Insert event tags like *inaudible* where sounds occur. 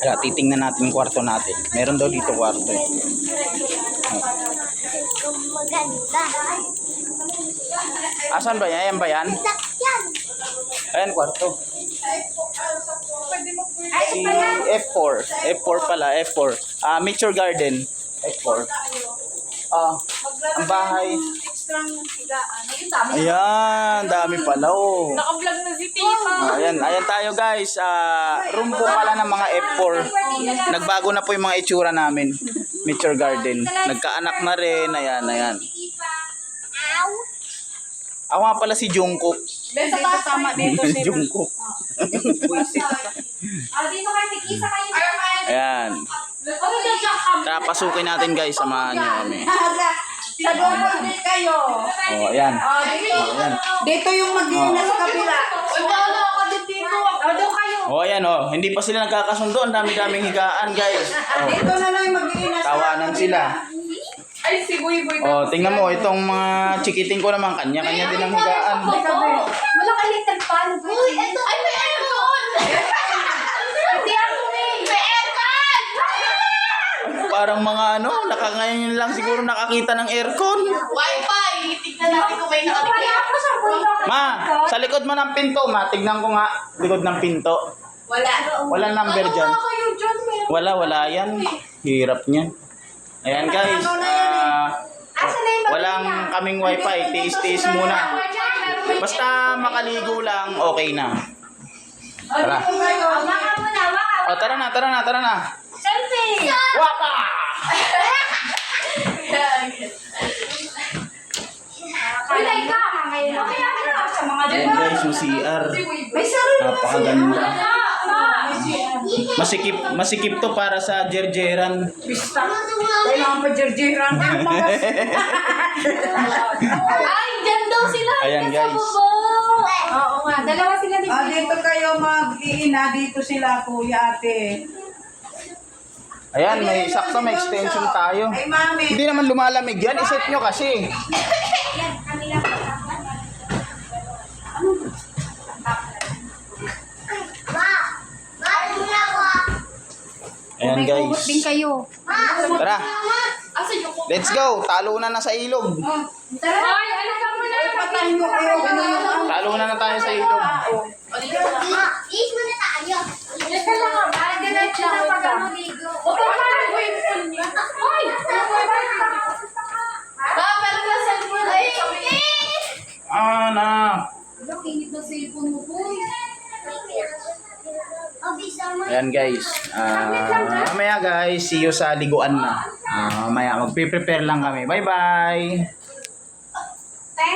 Kaya titingnan natin yung kwarto natin. Meron daw dito kwarto eh. Asan ba yan? Ayan ba yan? Ayan kwarto. Si F4. F4 pala, F4. Ah, Mature Garden. F4. Ah, ang bahay. Extrang higaan. Ayun, dami. Ayan, dami pala oh. Naka-vlog na si Tita. Ah, Ayan, ayan tayo guys. Ah, room po pala ng mga F4. Nagbago na po yung mga itsura namin. Mature Garden. Nagkaanak na rin. Ayan, ayan. Ako nga pala si Jungkook. Dito tama dito si *laughs* Jungkook. Ah, dito kayo, tikisa kayo. Ayan. Ano dyan siya kami? Tara, pasukin natin guys. Samahan niyo kami. Sa doon din kayo. Oh, ayan. Oh, dito. Oh, ayan. Dito yung mag-iina sa kabila. Wala na ako din dito. Oh, doon kayo. Oh, ayan oh. Hindi pa sila nagkakasundo. Ang dami-daming higaan guys. Oh, Dito na lang yung mag-iina sa tawanan sila. Ay, si Boy Boy. Oh, tingnan mo. Itong mga chikiting ko naman. Kanya-kanya din ang higaan. Walang electric fan. Uy, ito. Ay, may aircon. Hindi ako may. May aircon. Parang mga ano, nakangayon lang siguro nakakita ng aircon. Wi-Fi. Tignan natin kung may nakakita. Wala. Ma, sa likod mo ng pinto, ma. Tignan ko nga. Likod ng pinto. Wala. Walang number dyan. kayo dyan, meron. Wala, wala yan. Hirap niyan. Ayan guys. Asa na yung walang kaming wifi. Tiis-tiis muna. Basta makaligo lang, okay na. Tara. O, tara na, tara na, tara na. Selfie. Wapa! Uy, like ka. Okay, okay na. Sa mga Ayan guys, yung CR. May sarili. Napakaganda. Masikip, masikip to para sa jerjeran. Pista. Kailangan pa jerjeran. *laughs* Ay, dyan daw sila. Ayan, Dyan sa guys. baba. Oo nga, dalawa sila dito. Ah, dito kayo mag-iina. Dito sila, kuya, ate. Ayan, may sakto may extension tayo. Ay, mami. Hindi naman lumalamig yan, iset nyo kasi. *laughs* Yan, kanila. Ma, ma, muna ko. Ayan guys. kayo. Ma, Tara, let's go. Talo na na sa ilog. Tara. Ay, ano ka muna? Patay nyo kayo. Talo na na tayo sa ilog. Ma, is muna tayo. Teka lang, para diretso na pag ano ligo. O, parang ko yung phone niya. Ay! Ba, meron na cellphone ay. Anak. Ang init na cellphone mo po. Ayan guys. Ah, mamaya guys, see you sa liguan na. Ah, mamaya magpe-prepare lang kami. Bye-bye.